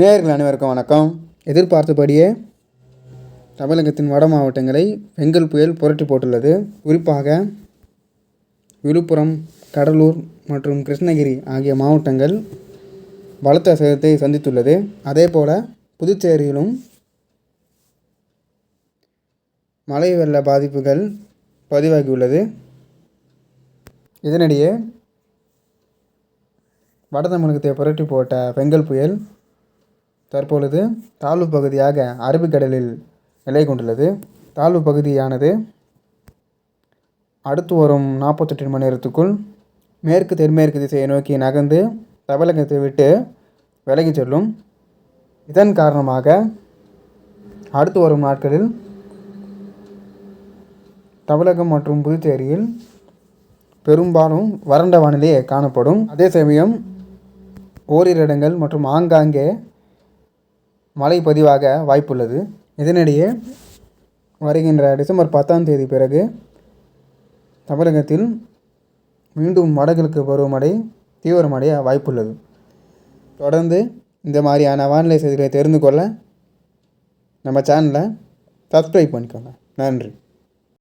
நேயர்கள் அனைவருக்கும் வணக்கம். எதிர்பார்த்தபடியே தமிழகத்தின் வட மாவட்டங்களை பெங்கல் புயல் புரட்டி போட்டுள்ளது. குறிப்பாக விழுப்புரம் கடலூர் மற்றும் கிருஷ்ணகிரி ஆகிய மாவட்டங்கள் பலத்த சேதத்தை சந்தித்துள்ளது. அதே போல் புதுச்சேரியிலும் மழை வெள்ள பாதிப்புகள் பதிவாகியுள்ளது. இதனிடையே வட தமிழகத்தை புரட்டி போட்ட பெங்கல் புயல் தற்பொழுது தாழ்வு பகுதியாக அரபிக்கடலில் நிலை கொண்டுள்ளது. தாழ்வு பகுதியானது அடுத்து வரும் நாற்பத்தெட்டு மணி நேரத்துக்குள் மேற்கு தென்மேற்கு திசையை நோக்கி நகர்ந்து தமிழகத்தை விட்டு விலகிச் செல்லும். இதன் காரணமாக அடுத்து வரும் நாட்களில் தமிழகம் மற்றும் புதுச்சேரியில் பெரும்பாலும் வறண்ட வானிலையே காணப்படும். அதே சமயம் ஓரிரு இடங்கள் மற்றும் ஆங்காங்கே மழை பதிவாக வாய்ப்புள்ளது. இதனிடையே வருகின்ற டிசம்பர் பத்தாம் தேதி பிறகு தமிழகத்தில் மீண்டும் வடகிழக்கு பருவமழை தீவிரமடைய வாய்ப்புள்ளது. தொடர்ந்து இந்த மாதிரியான வானிலை செய்திகளை தெரிந்து கொள்ள நம்ம சேனலை சப்ஸ்கிரைப் பண்ணிக்கோங்க. நன்றி.